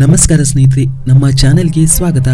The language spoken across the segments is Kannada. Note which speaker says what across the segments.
Speaker 1: ನಮಸ್ಕಾರ ಸ್ನೇಹಿತರೆ, ನಮ್ಮ ಚಾನೆಲ್ಗೆ ಸ್ವಾಗತ.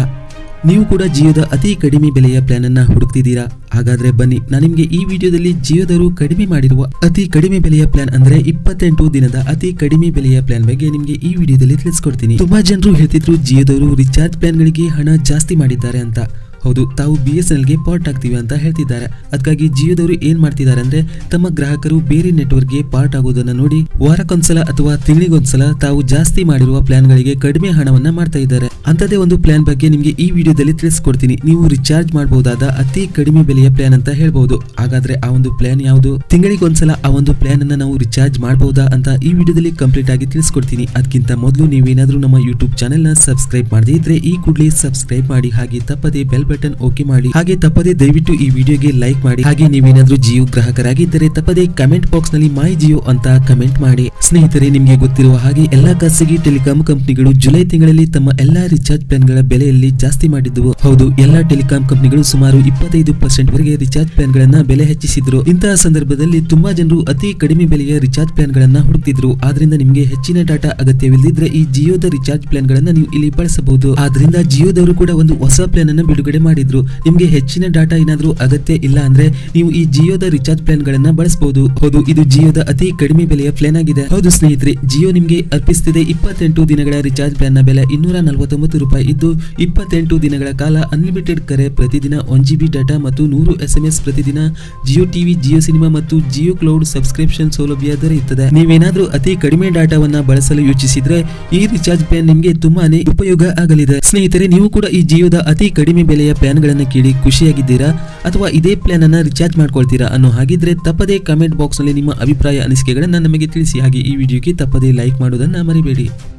Speaker 1: ನೀವು ಕೂಡ ಜಿಯೋದ ಅತಿ ಕಡಿಮೆ ಬೆಲೆಯ ಪ್ಲಾನ್ ಅನ್ನ ಹುಡುಕ್ತಿದ್ದೀರಾ? ಹಾಗಾದ್ರೆ ಬನ್ನಿ, ನಾನು ನಿಮಗೆ ಈ ವಿಡಿಯೋದಲ್ಲಿ ಜಿಯೋದವರು ಕಡಿಮೆ ಮಾಡಿರುವ ಅತಿ ಕಡಿಮೆ ಬೆಲೆಯ ಪ್ಲಾನ್ ಅಂದ್ರೆ ಇಪ್ಪತ್ತೆಂಟು ದಿನದ ಅತಿ ಕಡಿಮೆ ಬೆಲೆಯ ಪ್ಲಾನ್ ಬಗ್ಗೆ ನಿಮಗೆ ಈ ವಿಡಿಯೋದಲ್ಲಿ ತಿಳಿಸ್ಕೊಡ್ತೀನಿ. ತುಂಬಾ ಜನರು ಹೇಳ್ತಿದ್ರು ಜಿಯೋದವರು ರಿಚಾರ್ಜ್ ಪ್ಲಾನ್ಗಳಿಗೆ ಹಣ ಜಾಸ್ತಿ ಮಾಡಿದ್ದಾರೆ ಅಂತ. ಹೌದು, ತಾವು ಬಿ ಎಸ್ ಎನ್ಎಲ್ಗೆ ಪಾರ್ಟ್ ಆಗ್ತೀವಿ ಅಂತ ಹೇಳ್ತಿದ್ದಾರೆ. ಅದಕ್ಕಾಗಿ ಜಿಯೋದವರು ಏನ್ ಮಾಡ್ತಿದ್ದಾರೆ ಅಂದ್ರೆ, ತಮ್ಮ ಗ್ರಾಹಕರು ಬೇರೆ ನೆಟ್ವರ್ಕ್ಗೆ ಪಾರ್ಟ್ ಆಗೋದನ್ನ ನೋಡಿ, ವಾರಕ್ಕೊಂದ್ಸಲ ಅಥವಾ ತಿಂಗಳಿಗೊಂದ್ಸಲ ತಾವು ಜಾಸ್ತಿ ಮಾಡಿರುವ ಪ್ಲಾನ್ಗಳಿಗೆ ಕಡಿಮೆ ಹಣವನ್ನ ಮಾಡ್ತಾ ಇದ್ದಾರೆ. ಅಂತದೇ ಒಂದು ಪ್ಲಾನ್ ಬಗ್ಗೆ ನಿಮಗೆ ಈ ವಿಡಿಯೋದಲ್ಲಿ ತಿಳಿಸ್ಕೊಡ್ತೀನಿ. ನೀವು ರಿಚಾರ್ಜ್ ಮಾಡಬಹುದಾದ ಅತಿ ಕಡಿಮೆ ಬೆಲೆಯ ಪ್ಲಾನ್ ಅಂತ ಹೇಳ್ಬಹುದು ಹಾಗಾದ್ರೆ ಆ ಒಂದು ಪ್ಲಾನ್ ಯಾವುದು? ತಿಂಗಳಿಗೊಂದ್ಸಲ ಆ ಒಂದು ಪ್ಲಾನ್ ಅನ್ನ ನಾವು ರಿಚಾರ್ಜ್ ಮಾಡಬಹುದಾ ಅಂತ ಈ ವಿಡಿಯೋದಲ್ಲಿ ಕಂಪ್ಲೀಟ್ ಆಗಿ ತಿಳಿಸ್ಕೊಡ್ತೀನಿ. ಅದಕ್ಕಿಂತ ಮೊದಲು ನೀವೇನಾದ್ರೂ ನಮ್ಮ ಯೂಟ್ಯೂಬ್ ಚಾನೆಲ್ನ ಸಬ್ಸ್ಕ್ರೈಬ್ ಮಾಡದೇ ಈ ಕೂಡಲೇ ಸಬ್ಸ್ಕ್ರೈಬ್ ಮಾಡಿ, ಹಾಗೆ ತಪ್ಪದೆ ಬೆಲ್ ಬಟನ್ ಓಕೆ ಮಾಡಿ. ಹಾಗೆ ತಪ್ಪದೆ ದಯವಿಟ್ಟು ಈ ವಿಡಿಯೋಗೆ ಲೈಕ್ ಮಾಡಿ. ಹಾಗೆ ನೀವೇನಾದ್ರೂ ಜಿಯೋ ಗ್ರಾಹಕರಾಗಿದ್ದರೆ ತಪ್ಪದೆ ಕಮೆಂಟ್ ಬಾಕ್ಸ್ನಲ್ಲಿ ಮೈ ಜಿಯೋ ಅಂತ ಕಮೆಂಟ್ ಮಾಡಿ. ಸ್ನೇಹಿತರೆ, ನಿಮಗೆ ಗೊತ್ತಿರುವ ಹಾಗೆ ಎಲ್ಲಾ ಖಾಸಗಿ ಟೆಲಿಕಾಂ ಕಂಪನಿಗಳು ಜುಲೈ ತಿಂಗಳಲ್ಲಿ ತಮ್ಮ ಎಲ್ಲಾ ರಿಚಾರ್ಜ್ ಪ್ಲಾನ್ಗಳ ಬೆಲೆಯಲ್ಲಿ ಜಾಸ್ತಿ ಮಾಡಿದ್ದವು ಹೌದು, ಎಲ್ಲಾ ಟೆಲಿಕಾಂ ಕಂಪನಿಗಳು ಸುಮಾರು ಇಪ್ಪತ್ತೈದು ಪರ್ಸೆಂಟ್ ವರೆಗೆ ರಿಚಾರ್ಜ್ ಪ್ಲಾನ್ ಗಳನ್ನ ಬೆಲೆ ಹೆಚ್ಚಿಸಿದ್ರು. ಇಂತಹ ಸಂದರ್ಭದಲ್ಲಿ ತುಂಬಾ ಜನರು ಅತಿ ಕಡಿಮೆ ಬೆಲೆಯ ರಿಚಾರ್ಜ್ ಪ್ಲಾನ್ ಗಳನ್ನ ಹುಡುಕ್ತಿದ್ರು. ಆದ್ರಿಂದ ನಿಮಗೆ ಹೆಚ್ಚಿನ ಡಾಟಾ ಅಗತ್ಯವಿಲ್ಲದಿದ್ರೆ ಈ ಜಿಯೋದ ರಿಚಾರ್ಜ್ ಪ್ಲಾನ್ ಗಳನ್ನ ನೀವು ಇಲ್ಲಿ ಬಳಸಬಹುದು. ಆದ್ರಿಂದ ಜಿಯೋದವರು ಕೂಡ ಒಂದು ಹೊಸ ಪ್ಲಾನ್ ಅನ್ನು ಬಿಡುಗಡೆ ಮಾಡಿದ್ರು. ನಿಮಗೆ ಹೆಚ್ಚಿನ ಡಾಟಾ ಏನಾದರೂ ಅಗತ್ಯ ಇಲ್ಲ ಅಂದ್ರೆ ನೀವು ಈ ಜಿಯೋದ ರಿಚಾರ್ಜ್ ಪ್ಲಾನ್ ಗಳನ್ನ ಬಳಸಬಹುದು ಹೌದು, ಇದು ಜಿಯೋದ ಅತಿ ಕಡಿಮೆ ಬೆಲೆಯ ಪ್ಲಾನ್ ಆಗಿದೆ. ಹೌದು ಸ್ನೇಹಿತರೆ, ಜಿಯೋ ನಿಮಗೆ ಅರ್ಪಿಸುತ್ತಿದೆ ಇಪ್ಪತ್ತೆಂಟು ದಿನಗಳ ರಿಚಾರ್ಜ್ ಪ್ಲಾನ್ನ ಬೆಲೆ ಇನ್ನೂರ ನಲವತ್ತೊಂಬತ್ತು ರೂಪಾಯಿ ಇದ್ದು, ಇಪ್ಪತ್ತೆಂಟು ದಿನಗಳ ಕಾಲ ಅನ್ಲಿಮಿಟೆಡ್ ಕರೆ ಪ್ರತಿದಿನ ಒನ್ ಜಿ ಬಿ ಡಾಟಾ ಮತ್ತು ನೂರು ಎಸ್ ಎಂ ಎಸ್ ಪ್ರತಿದಿನ ಜಿಯೋ ಟಿವಿ ಜಿಯೋ ಸಿನಿಮಾ ಮತ್ತು ಜಿಯೋ ಕ್ಲೌಡ್ ಸಬ್ಸ್ಕ್ರಿಪ್ಷನ್ ಸೌಲಭ್ಯ ದೊರೆಯುತ್ತದೆ. ನೀವೇನಾದ್ರೂ ಅತಿ ಕಡಿಮೆ ಡಾಟಾವನ್ನ ಬಳಸಲು ಯೋಚಿಸಿದ್ರೆ ಈ ರಿಚಾರ್ಜ್ ಪ್ಲಾನ್ ನಿಮಗೆ ತುಂಬಾನೇ ಉಪಯೋಗ ಆಗಲಿದೆ. ಸ್ನೇಹಿತರೆ, ನೀವು ಕೂಡ ಈ ಜಿಯೋದ ಅತಿ ಕಡಿಮೆ ಬೆಲೆಯ ಪ್ಲಾನ್ಗಳನ್ನು ಕೇಳಿ ಖುಷಿಯಾಗಿದ್ದೀರಾ? ಅಥವಾ ಇದೇ ಪ್ಲಾನ್ ಅನ್ನ ರಿಚಾರ್ಜ್ ಮಾಡ್ಕೊಳ್ತೀರಾ ಅನ್ನೋ ಹಾಗಿದ್ರೆ ತಪ್ಪದೇ ಕಮೆಂಟ್ ಬಾಕ್ಸ್ನಲ್ಲಿ ನಿಮ್ಮ ಅಭಿಪ್ರಾಯ ಅನಿಸಿಕೆಗಳನ್ನು ನಮಗೆ ತಿಳಿಸಿ. ಹಾಗೆ ಈ ವಿಡಿಯೋಗೆ ತಪ್ಪದೇ ಲೈಕ್ ಮಾಡೋದನ್ನ ಮರಿಬೇಡಿ.